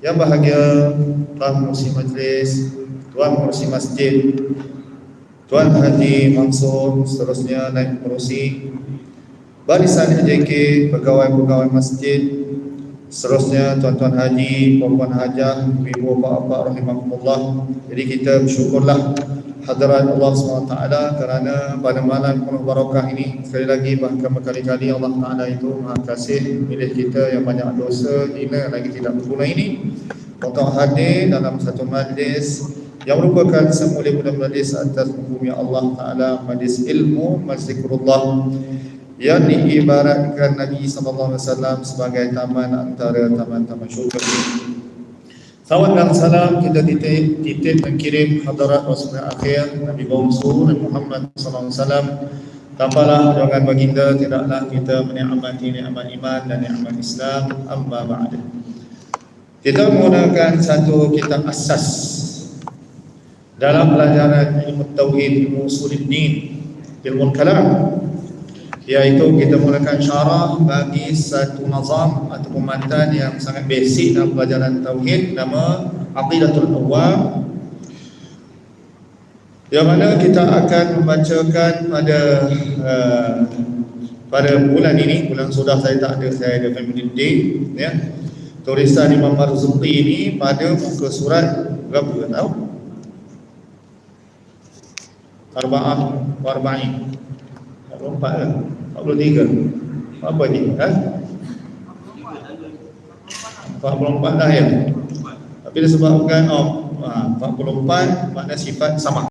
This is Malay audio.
Yang bahagia Tuan Pengurusi Majlis Tuan Pengurusi Masjid Tuan Haji Mansur Seterusnya Naib Pengurusi Barisan HJK Pegawai-pegawai masjid Seterusnya Tuan-Tuan Haji Puan-Puan Hajah Ibu Bapak Rahimahumullah. Jadi kita bersyukurlah hadirat Allah SWT kerana pada malam penuh barakah ini. Sekali lagi bahkan berkali-kali Allah Ta'ala itu maha kasih milik kita yang banyak dosa hina lagi tidak berguna ini. Untuk hadir dalam satu majlis yang merupakan semulia-mulia majlis atas bumi Allah Ta'ala majlis ilmu, majlis zikrullah yang diibaratkan Nabi SAW sebagai taman antara taman-taman syurga Salam dan salam. Kita titip, titip dan kirim hadirat Rasulullah akhir. Nabi Bawngsur Nabi Muhammad SAW Tanpalah dengan baginda tidaklah kita menikmati nikmat iman dan nikmat Islam. Amma ba'da. Kita menggunakan satu kitab asas dalam pelajaran ilmu tauhid, ilmu usuluddin, ilmu kalam iaitu kita menggunakan syarah bagi satu nazam atau matan yang sangat basic dalam pelajaran tauhid nama Aqidatul Awam yang mana kita akan membacakan pada uh, pada bulan ini bulan sudah saya tak ada saya ada family day ya. Tulisan Imam Marzuqi ini pada muka surat berapa tahu? Arba'ah Warba'in 44 lah 43 apa ni? Ha? 44 dah ya? Tapi disebabkan oh, 44 makna sifat sama